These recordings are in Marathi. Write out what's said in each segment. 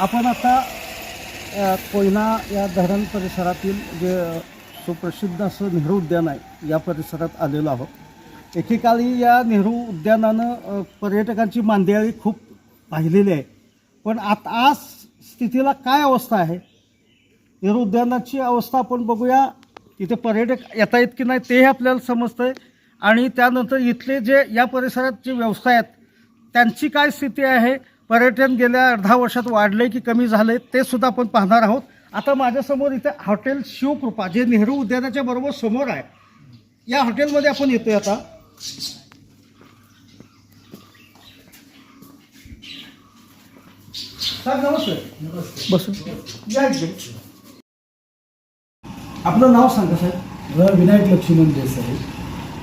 आपण आता कोयना या धरण परिसरातील जे सुप्रसिद्ध असं नेहरू उद्यान आहे या परिसरात आलेलो आहोत. एकेकाळी या नेहरू उद्यानानं पर्यटकांची मांदियाळी खूप पाहिलेली आहे. पण आता आज स्थितीला काय अवस्था आहे? नेहरू उद्यानाची अवस्था आपण बघूया. तिथे पर्यटक येता येत की नाही तेही आपल्याला समजतंय. आणि त्यानंतर इथले जे या परिसरात जे व्यवसाय आहेत त्यांची काय स्थिती आहे? पर्यटन गेल्या अर्धा वर्षात वाढले की कमी झाले ते सुद्धा आपण पाहणार आहोत. आता माझ्यासमोर इथे हॉटेल शिवकृपा जे नेहरू उद्यानाच्या बरोबर समोर आहे. या हॉटेलमध्ये आपण येतोय आता. सर नमस्ते. या इकडे. आपलं नाव सांगा साहेब विनायक लक्ष्मण देसाई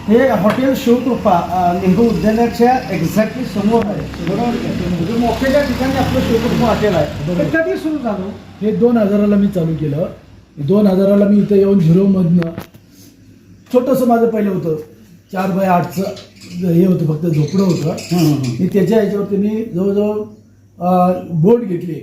हे हॉटेल शिवकृपा नेहरू उद्यानाच्या एक्झॅक्टली समोर आहे बरोबर? म्हणजे मोक्याच्या ठिकाणी आपलं शिवकृपा हॉटेल आहे. ते कधी सुरू झालं हे दोन हजाराला मी चालू केलं दोन हजाराला मी इथं येऊन झिरोमधनं छोटंसं माझं पहिलं होतं चार बाय आठचं हे होतं फक्त झोपडं होतं मी त्याच्या ह्याच्यावरती मी जवळजवळ बोट घेतली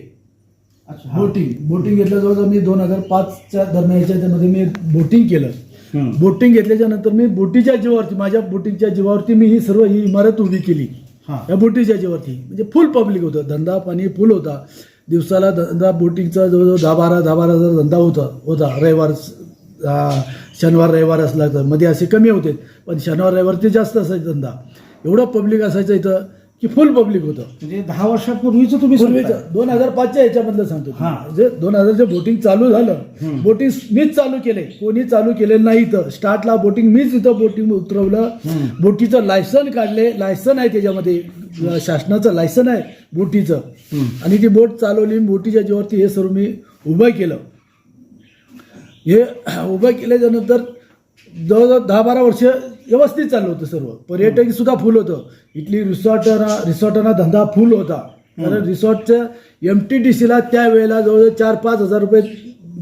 अच्छा. बोटिंग बोटिंग घेतलं जवळजवळ मी दोन हजार पाचच्या दरम्यान ह्याच्यामध्ये मी बोटिंग केलं. बोटिंग घेतल्याच्या नंतर मी बोटीच्या जीवावरती माझ्या बोटिंगच्या जीवावरती मी ही सर्व ही इमारत उभी केली. हा. या बोटीच्या जीवावरती. म्हणजे फुल पब्लिक होतं. धंदा पाणी फुल होता. दिवसाला धंदा बोटिंगचा जवळजवळ दहा बारा दहा बारा हजार धंदा होता होता. रविवार शनिवार रविवार असला तर. मध्ये असे कमी होते पण शनिवार रविवार ते जास्त असायचं धंदा. एवढं पब्लिक असायचं इथं. की फुल पब्लिक होतं. म्हणजे दहा वर्षापूर्वीच तुम्ही पूर्वीचं. दोन हजार पाचच्या ह्याच्यामधलं सांगतो हा. म्हणजे दोन हजार जे बोटिंग चालू झालं. बोटिंग मीच चालू केले. कोणी चालू केलेलं नाही इथं. स्टार्टला बोटिंग मीच इथं बोटिंग उतरवलं. बोटीचं लायसन काढले. लायसन आहे त्याच्यामध्ये. शासनाचं लायसन आहे बोटीचं. आणि ती बोट चालवली बोटीच्या जीवावरती हे सर्व मी उभं केलं. हे उभं केल्याच्यानंतर जवळजवळ दहा बारा वर्ष व्यवस्थित चाललं होतं सर्व. पर्यटक सुद्धा फुल होतं. इथली रिसॉर्टना रिसॉर्टांना धंदा फुल होता. कारण रिसॉर्टच्या एम टी डी सीला त्यावेळेला जवळजवळ चार पाच हजार रुपये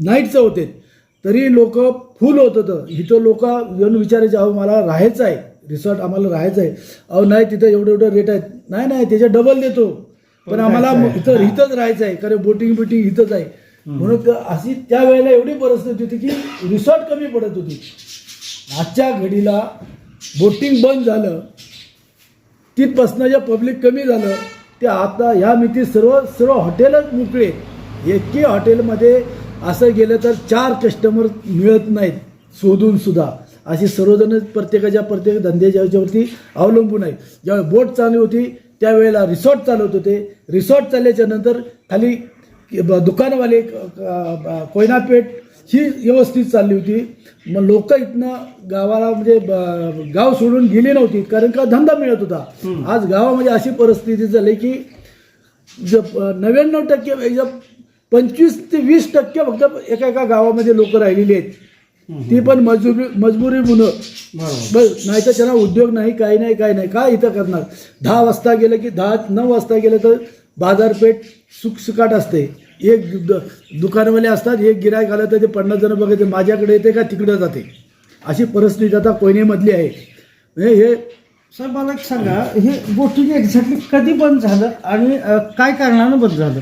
नाईटचं होते. तरी लोक फुल होत होतं. इथं लोक येऊन विचारायचे अहो मला राहायचं आहे. रिसॉर्ट आम्हाला राहायचं आहे. अहो नाही तिथं एवढे एवढे रेट आहेत. नाही नाही त्याच्या डबल देतो. पण आम्हाला. इथं इथंच राहायचं आहे. कारण बोटिंग बिटिंग इथंच आहे. म्हणून अशी त्यावेळेला एवढी परिस्थिती होती की रिसॉर्ट कमी पडत होती. आजच्या घडीला बोटिंग बंद झालं तिथपासनं जे पब्लिक कमी झालं ते आता ह्या मिती सर्व सर्व हॉटेलच मोकळे. एकी हॉटेलमध्ये असं गेलं तर चार कस्टमर मिळत नाहीत शोधूनसुद्धा अशी सर्वजण प्रत्येकाच्या प्रत्येक धंद्याच्या ह्याच्यावरती अवलंबून आहे ज्यावेळी बोट चालू होती त्यावेळेला रिसॉर्ट चालवत होते. रिसॉर्ट चालल्याच्या नंतर खाली दुकानवाले कोयनापेठ ही व्यवस्थित चालली होती. मग लोक इथनं गावाला म्हणजे गाव सोडून गेली नव्हती कारण का धंदा मिळत होता. आज गावामध्ये अशी परिस्थिती झाली की नव्याण्णव टक्के एक पंचवीस ते वीस टक्के फक्त एका एका गावामध्ये लोक राहिलेली आहेत. ती पण मजबुरी मजबुरी म्हणून बरोबर. बस नाही तर त्यांना उद्योग नाही काही नाही काही नाही. काय इथं करणार? दहा वाजता गेलं की दहा नऊ वाजता गेलं तर बाजारपेठ सुकसुकाट असते. एक दु- दुकानवाले असतात एक गिरायक आलं तर ते पन्नास जण बघायचे माझ्याकडे येते का तिकडे जाते. अशी परिस्थिती आता कोयनेमधली आहे. म्हणजे हे सर मला एक सांगा हे बोटिंग एक्झॅक्टली कधी बंद झालं आणि काय कारणानं बंद झालं?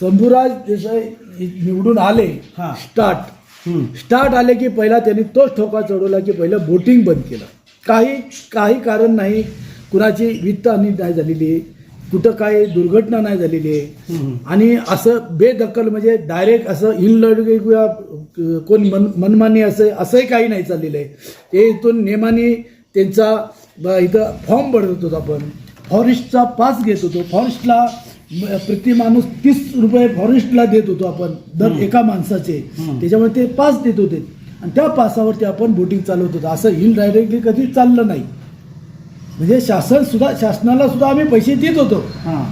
शंभूराज देसाई निवडून आले हां. स्टार्ट. स्टार्ट आले की पहिला त्यांनी तोच ठोका चढवला की पहिलं बोटिंग बंद केलं. काही काही कारण नाही. कुणाची वित्तहानी नाही झालेली कुठं काय दुर्घटना नाही झालेली आहे. आणि असं बेदखल म्हणजे डायरेक्ट असं इनलड किंवा कोण मन मनमानी असं असंही काही नाही चाललेलं आहे. ते इथून नेमाने त्यांचा इथं फॉर्म भरत होतो आपण. फॉरेस्टचा पास घेत होतो. फॉरेस्टला प्रति माणूस तीस रुपये फॉरेस्टला देत होतो आपण दर एका माणसाचे. त्याच्यामुळे ते पास देत होते. आणि त्या पासावरती आपण बोटिंग चालवत होतो. असं इनडायरेक्टली कधी चाललं नाही. म्हणजे शासन सुद्धा शासनाला सुद्धा आम्ही पैसे देत होतो. हां.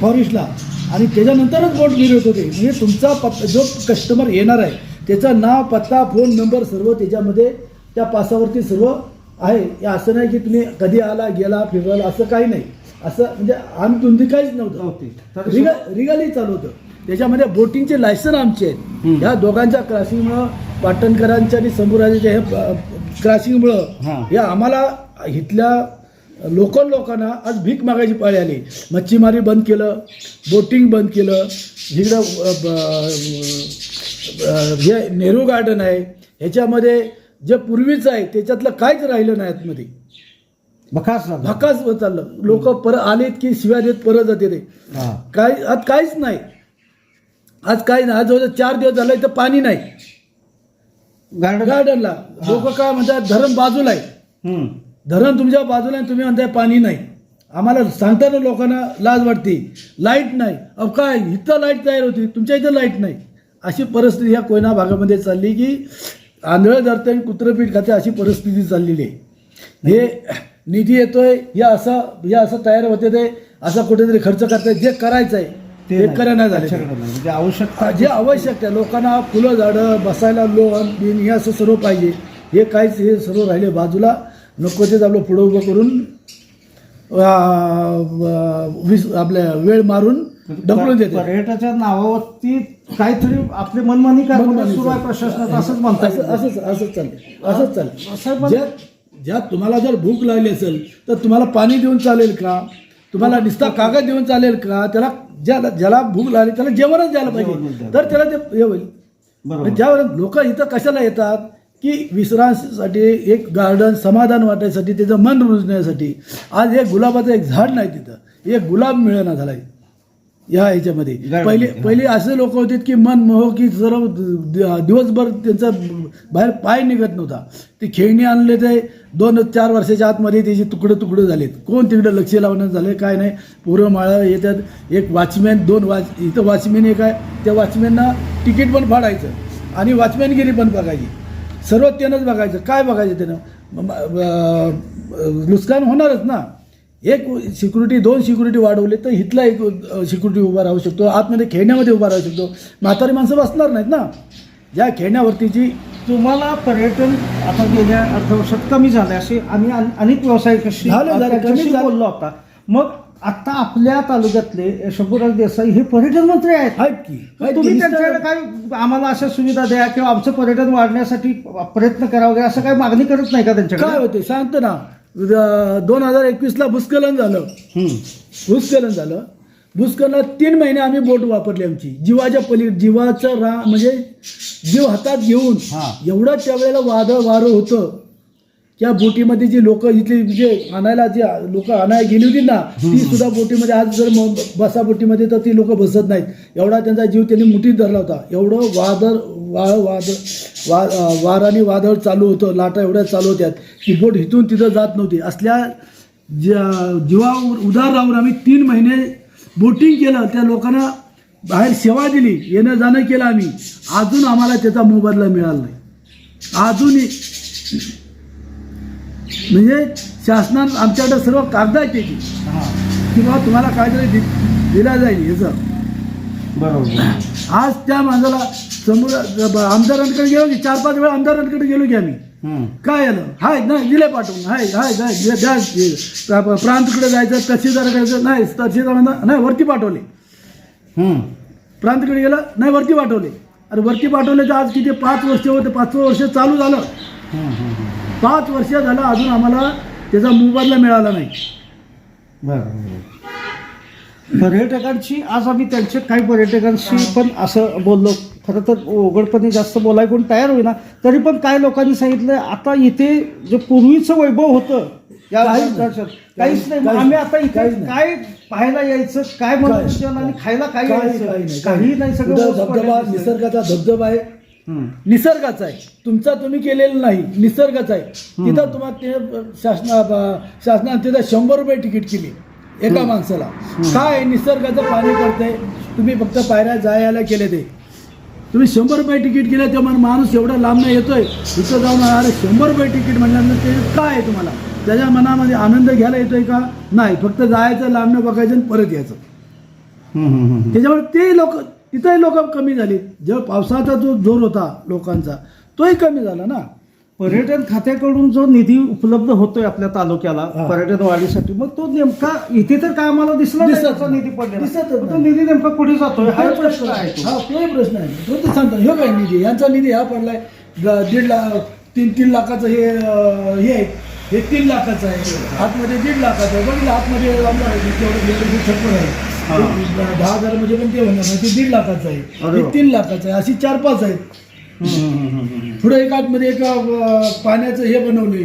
फॉरेस्टला. आणि त्याच्यानंतरच बोट मिळत होते म्हणजे तुमचा पत्ता जो कस्टमर येणार आहे त्याचं नाव पत्ता फोन नंबर सर्व त्याच्यामध्ये त्या पासावरती सर्व आहे. हे असं नाही की तुम्ही कधी आला गेला फिरवाला असं काही नाही. असं म्हणजे आमतुंदी काहीच नव्हतं. रिगा रिगाली चालू होतं. त्याच्यामध्ये बोटिंगचे लायसन आमचे. आहेत. ह्या दोघांच्या क्रॉसिंगमुळं पाटणकरांच्या आणि संभूराजांच्या हे. क्रॉसिंगमुळं. हे आम्हाला इथल्या लोकल लोकांना आज भीक मागायची पाळी आली. मच्छीमारी बंद केलं बोटिंग बंद केलं अ, हे नेहरू गार्डन आहे. ह्याच्यामध्ये जे पूर्वीचं आहे त्याच्यातलं काहीच राहिलं नाही आतमध्ये. भकास होत चाललं. लोक परत आलेत की शिव्या देत परत जाते ते. काय आज काहीच नाही. आज काही नाही. आज चार दिवस झाले तर पाणी नाही. गार्डन. गार्डनला. लोक काय म्हणतात धरण बाजूला आहे. धरण तुमच्या बाजूला तुम्ही म्हणताय पाणी नाही. आम्हाला सांगताना लोकांना लाज वाटते. लाइट नाही. अहो काय? इथं लाइट तयार होती. तुमच्या इथं लाइट नाही. अशी परिस्थिती ह्या कोयना भागामध्ये चालली की आंधळ धरते आणि कुत्रपीठ खाते अशी परिस्थिती चाललेली आहे. हे निधी येतोय या असं या असं तयार होते ते असं कुठेतरी खर्च करताय. जे करायचं आहे ते. करणं झाले. नाही. म्हणजे आवश्यकता जे आवश्यक आहे लोकांना फुलं झाडं बसायला लोन बिन हे असं सर्व पाहिजे. हे काहीच हे सर्व राहिले बाजूला. नको तेच आपलं पुढं उभं करून वीस आपल्या वेळ मारून ढकलून देते. पर्यटनाच्या नावावरती काहीतरी आपली मनमानी मनमानी सुरू आहे. प्रशासनात असंच म्हणता असं येईल. असंच असंच चालेल असंच असं चालेल ज्यात तुम्हाला जर भूक लागली असेल तर तुम्हाला पाणी देऊन चालेल का? तुम्हाला नुसता कागद देऊन चालेल का? त्याला ज्याला ज्याला भूक लागली त्याला जेवणच द्यायला पाहिजे. तर त्याला ते हे होईल. ज्यावर लोक इथं कशाला येतात? की विश्रांतीसाठी एक गार्डन समाधान वाटायसाठी त्याचं मन रुजण्यासाठी. आज एक गुलाबाचं एक झाड नाही तिथं. एक गुलाब मिळेना झालाय. या ह्याच्यामध्ये. पहिले. पहिले असे लोक होते की मन मोह की सर्व दिवसभर त्यांचा बाहेर पाय निघत नव्हता. ते खेळणी आणले ते दोन चार वर्षाच्या आतमध्ये त्याचे तुकडे तुकडे झालेत. कोण तिकडे लक्ष लावणं झाले काय नाही. पोरं माळा येतात. एक वॉचमॅन दोन वॉच इथं वॉचमॅन एक आहे. त्या वॉचमॅनना तिकीट पण फाडायचं. आणि वॉचमॅनगिरी पण बघायची. सर्व त्यानंच बघायचं. काय बघायचं त्यानं? नुकसान होणारच ना. एक सिक्युरिटी दोन सिक्युरिटी वाढवले तर इथला एक सिक्युरिटी उभा राहू शकतो. आतमध्ये खेळण्यामध्ये उभा राहू शकतो. म्हातारी माणसं बसणार नाहीत ना. ज्या खेळण्यावरतीची तुम्हाला पर्यटन आता गेल्या अर्थवर्षात कमी झाले असे आम्ही अन- अनेक झालं, त्यांच्याशी कमी झालं. होता मग आता आपल्या तालुक्यातले शंभूराज देसाई हे पर्यटन मंत्री आहेत. की. तुम्ही त्यांच्याकडे काय आम्हाला अशा सुविधा द्या किंवा आमचं पर्यटन वाढण्यासाठी प्रयत्न करा वगैरे असं काही मागणी करत नाही का काय त्यांच्याकडे होते? सांगतो ना. दोन हजार एकवीसला भूस्खलन झालं. हम्म. भूस्खलन झालं. भूस्खलनात तीन महिने आम्ही बोट वापरली आमची. जीवाच्या पली जीवाचं रा म्हणजे जीव हातात घेऊन हा. एवढं त्यावेळेला वादळ वारं होतं. त्या बोटीमध्ये जी लोक इथली जे आणायला जी लोक आणायला गेली होती ना ती सुद्धा बोटीमध्ये आज जर म- बसा बोटीमध्ये तर ती लोक बसत नाहीत. एवढा त्यांचा जीव त्यांनी मुठीत धरला होता. एवढं वादळ वा वादळ वा वाराने वादळ चालू होतं लाटा एवढ्या चालू होत्या की बोट इथून तिथं जात नव्हती. असल्या ज्या- जीवावर उदार राहून आम्ही तीन महिने बोटिंग केलं त्या लोकांना बाहेर सेवा दिली येणं जाणं केलं आम्ही. अजून आम्हाला त्याचा मोबदला मिळाला नाही. अजूनही म्हणजे शासनानं आमच्याकडे सर्व कागद आहेत त्याची. हा. किंवा तुम्हाला काहीतरी दि दिला जाईल याचं. बरोबर आज त्या माणसाला समोर आमदारांकडे गेलो की चार पाच वेळा आमदारांकडे गेलो की आम्ही. हम्म. काय आलं? हाय नाही दिले पाठवून. हाय हाय हाय द्या- द्या. प्रा- प्रांतकडे जायचं तहसीलदार करायचं नाही तहसीलदार नाही वरती पाठवले. हम्म. प्रांतकडे गेलं नाही वरती पाठवले. अरे वरती पाठवले तर आज किती? पाच वर्ष होते पाचवं वर्ष चालू झालं. हम्म, हम्म, हम्म. पाच वर्ष झालं अजून आम्हाला त्याचा मोबदला मिळाला नाही. बरं पर्यटकांची आज आम्ही त्यांच्या काही पर्यटकांशी पण असं बोललो. खरं तर उघडपणे जास्त बोलाय कोण तयार होईना. तरी पण काही लोकांनी सांगितलं आता इथे जे पूर्वीचं वैभव होतं या काहीच नाही. आम्ही आता इथे. काय पाहायला यायचं काय मनोरंजन आणि खायला काय काही यायचं? काही नाही सगळं धबधबा. निसर्गाचा धबधबा आहे. निसर्गाचा आहे. तुमचा तुम्ही केलेला नाही निसर्गाचा आहे. तिथं तुम्हाला ते शासना शासनाने तिथं शंभर रुपये तिकीट केली एका माणसाला. काय निसर्गाचं पाणी करते तुम्ही फक्त पायऱ्या जायला केले ते. तुम्ही शंभर रुपये तिकीट केलं तेव्हा माणूस एवढा लांबनं येतोय. तिथं जाऊन अरे शंभर रुपये तिकीट म्हटल्यानंतर ते काय आहे तुम्हाला? त्याच्या मनामध्ये आनंद घ्यायला येतोय का? नाही. फक्त जायचं लांबनं बघायचं आणि परत यायचं. त्याच्यामुळे ते लोक तिथंही लोक कमी झाली. जेव्हा पावसाचा जो जोर होता लोकांचा तोही कमी झाला ना. पर्यटन खात्याकडून जो निधी उपलब्ध होतोय आपल्या तालुक्याला. पर्यटन वाढीसाठी मग तो नेमका इथे तर काय आम्हाला दिसला. निधी तो. निधी नेमका कुठे जातोय? हा प्रश्न आहे तो. हा तोही प्रश्न आहे. तो तर सांगतो हे काय निधी? यांचा निधी हा पडलाय दीड लाख तीन तीन लाखाचं हे हे आहे. हे तीन लाखाचं आहे. आतमध्ये दीड लाखाचं आहे. बघितलं आतमध्ये आमदार आहे, हा. दहा हजार म्हणजे पण ते म्हणणार नाही. ते दीड लाखाचं आहे. अरे हे. तीन लाखाचं आहे. अशी चार पाच आहेत. पुढे एक आतमध्ये एक पाण्याचं हे बनवले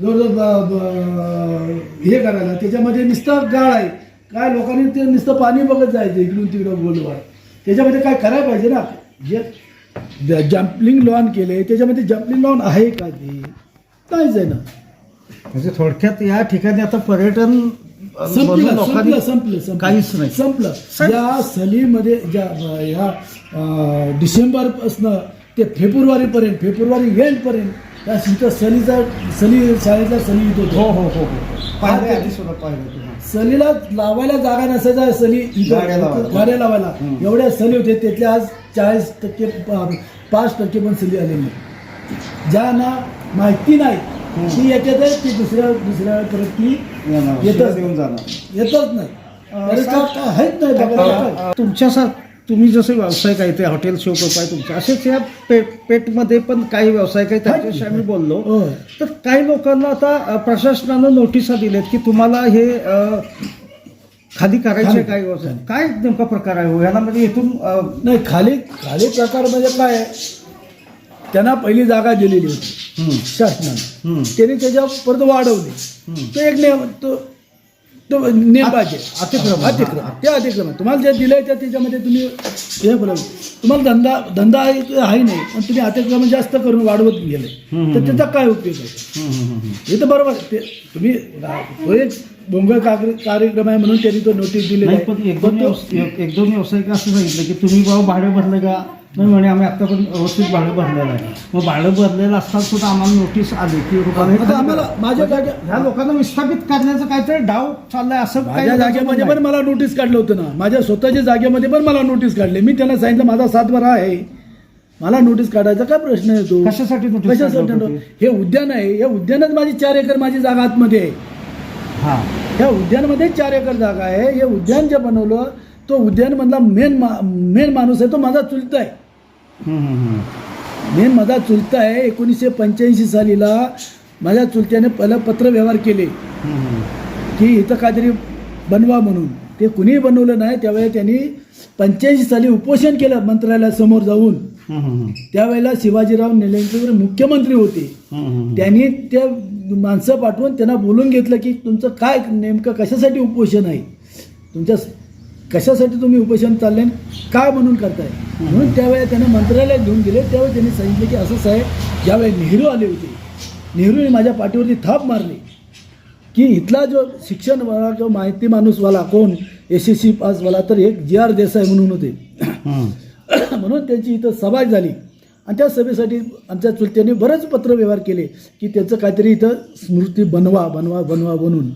जवळजवळ हे करायला. त्याच्यामध्ये नुसतं गाळ आहे. काय लोकांनी ते नुसतं पाणी बघत जायचं इकडून तिकडं गोलवार त्याच्यामध्ये काय करायला पाहिजे ना? जे जम्पलिंग लॉन केले त्याच्यामध्ये जम्पलिंग लॉन आहे का ते? नाहीच आहे ना. म्हणजे थोडक्यात या ठिकाणी आता पर्यटन संपलं लोकांनी संपलं संपलं संपलं. काहीच नाही. संपलं. या सलीमध्ये ज्या ह्या डिसेंबरपासनं ते फेब्रुवारीपर्यंत फेब्रुवारी एंडपर्यंत या इथं सलीचा सली शाळेतला सली येत हो होतो हो हो. हो पाहिलं आधी सुद्धा पाहिलं तुम्ही. सलीला लावायला जागा नसायचा सली इथं. गाड्या लावायला. गाड्या लावायला. एवढ्या सली होते त्यातले आज चाळीस टक्के पाच टक्के पण सली आलेली नाही. ज्यांना माहिती नाही. ती आहे, ती दुसऱ्या दुसऱ्या परत ती येतच शिव्या देऊन जाणार येतच नाही अरे का- आहेत नाही बघायला काय? तुम्ही जसे व्यावसायिक आहे ते हॉटेल शिवकृपा आहे तुमचे असेच या पेट पेटमध्ये पण काही व्यावसायिक आहेत त्यांच्याशी आम्ही बोललो. तर काही लोकांना आता अ, प्रशासनानं नोटिसा दिल्यात की तुम्हाला हे अ, खाली करायचे खाली. काय व्यवसाय काय नेमका प्रकार आहे हो? याला म्हणजे इथून अ, नाही खाली खाली प्रकार म्हणजे काय आहे? त्यांना पहिली जागा दिलेली होती. शासनाने. त्यांनी त्याच्यावर परत वाढवली. तो एक नियम तो तो नियम पाहिजे अतिक्रमण. अतिक्रमण. ते अतिक्रमण. तुम्हाला जे दिलंय त्या त्याच्यामध्ये तुम्ही हे बोला. तुम्हाला धंदा धंदा आहे नाही पण तुम्ही अतिक्रमण जास्त करून वाढवत गेले. तर त्याचा काय उपयोग आहे. हे तर बरोबर. ते तुम्ही तो एक बोंगळ कार्य- कार्यक्रम आहे म्हणून त्यांनी तो नोटीस एक दोन एक एक दोन व्यावसायिक असं सांगितलं की तुम्ही बाबा भाडं भरलं का? नाही म्हणे आम्ही आता पण व्यवस्थित भाडं भरलेलं आहे. मग भाडं भरलेलं असताना सुद्धा आम्हाला नोटीस आली की आता आम्हाला माझ्या जागे ह्या लोकांना विस्थापित करण्याचं काहीतरी डाव चाललाय असं माझ्या जागेमध्ये पण मला नोटीस काढलं होतं ना. माझ्या स्वतःच्या जागेमध्ये पण मला नोटीस काढले. मी त्यांना सांगितलं माझा सातबारा आहे. मला नोटीस काढायचा काय प्रश्न येतो. कशासाठी notice कशासाठी काढलं येतो? होतं हे उद्यान आहे. हे उद्यानच माझी चार एकर माझी जागा आतमध्ये आहे? हा. ह्या उद्यानमध्ये चार एकर जागा आहे. हे उद्यान जे बनवलं तो उद्यान मधला मेन मेन माणूस आहे तो माझा चुलता आहे. मेन माझा चुलता आहे एकोणीसशे पंच्याऐंशी सालीला माझ्या चुलत्याने पहिला पत्र व्यवहार केले. की इथं काहीतरी बनवा म्हणून. ते कुणीही बनवलं नाही त्यावेळेला त्यांनी पंच्याऐंशी साली उपोषण केलं मंत्रालयासमोर जाऊन. त्यावेळेला शिवाजीराव निलंगेकर मुख्यमंत्री होते. त्यांनी त्या माणसं पाठवून त्यांना बोलून घेतलं की तुमचं काय नेमकं कशासाठी उपोषण आहे? तुमच्या कशासाठी तुम्ही उपोषण चालले काय म्हणून करताय? म्हणून त्यावेळेला त्यांना मंत्रालयात घेऊन गेले. त्यावेळी त्यांनी सांगितलं की असंच आहे ज्यावेळी नेहरू आले होते. नेहरूने माझ्या पाठीवरती थाप मारली. की इथला जो शिक्षणवाला जो माहिती माणूसवाला कोण? एस एस सी पासवाला तर एक जी आर देसाई म्हणून होते. म्हणून त्यांची इथं सभा झाली. आणि त्या सभेसाठी आमच्या चुलत्याने बरेच पत्रव्यवहार केले की त्याचं काहीतरी इथं स्मृती बनवा बनवा बनवा बनवून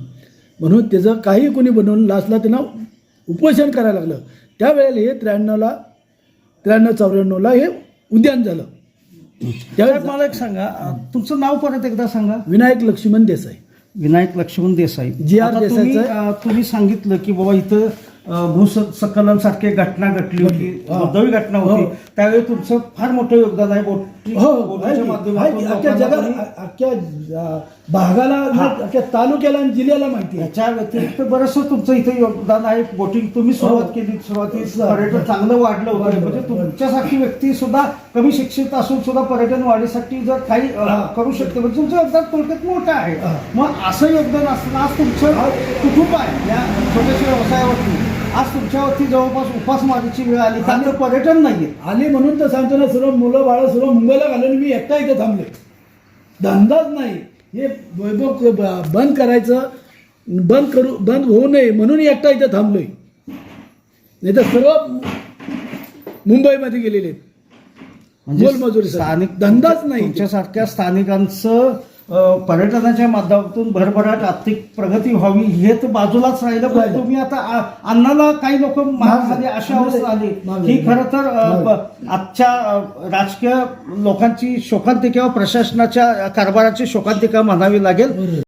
म्हणून त्याचं काही कोणी बनवून लास्टला त्यांना उपोषण करायला लागलं. त्यावेळेला हे त्र्याण्णवला त्र्याण्णव चौऱ्याण्णवला हे उद्यान झालं. त्यावेळेस मला एक सांगा. तुमचं नाव परत एकदा सांगा. विनायक लक्ष्मण देसाई. विनायक लक्ष्मण देसाई. जी आर आता तुम्ही सांगितलं की बाबा इथं भूसंकलन सारखी घटना घडली होती हा. दुर्दैवी घटना हो. होती त्यावेळी तुमचं फार मोठं योगदान आहे हो की. अख्ख्या भागाला हा. अख्ख्या तालुक्याला आणि जिल्ह्याला माहिती आहे याच्या व्यतिरिक्त बरंचसं तुमचं इथे योगदान आहे बोटिंग तुम्ही सुरुवात हो. केली सुरुवातीस हो. पर्यटन चांगलं वाढलं होतं. म्हणजे तुमच्यासारखी व्यक्ती सुद्धा कमी शिक्षित असून सुद्धा पर्यटन वाढीसाठी जर काही हा. करू शकते म्हणजे तुमचं योगदान थोडक्यात मोठं आहे हा. मग असं योगदान असताना आज तुमचं कुटुंब आहे या छोट्याशा व्यवसायावरती आज तुमच्यावरती जवळपास उपासमारीची वेळ आली का तर पर्यटन नाहीये आली म्हणून तर सांगतो ना सर्व मुलं बाळ सर्व मुंबईला घालून मी एकटा इथे थांबले धंदाच नाही हे वैभव बंद करायचं बंद करू बंद होऊ नये म्हणून एकटा इथे थांबलोय नाही तर सर्व मुंबईमध्ये गेलेले आहेत. मोलमजुरी साठी. स्थानिक धंदाच नाही. तुमच्यासारख्या स्थानिकांचं पर्यटनाच्या माध्यमातून भरभराट आर्थिक प्रगती व्हावी हे तर बाजूलाच राहिलं पण. तुम्ही आता अन्नाला काही लोक महाग झाले अशा अवस्था आली ही. खरं तर आजच्या राजकीय लोकांची शोकांतिका प्रशासनाच्या कारभाराची शोकांतिका म्हणावी लागेल.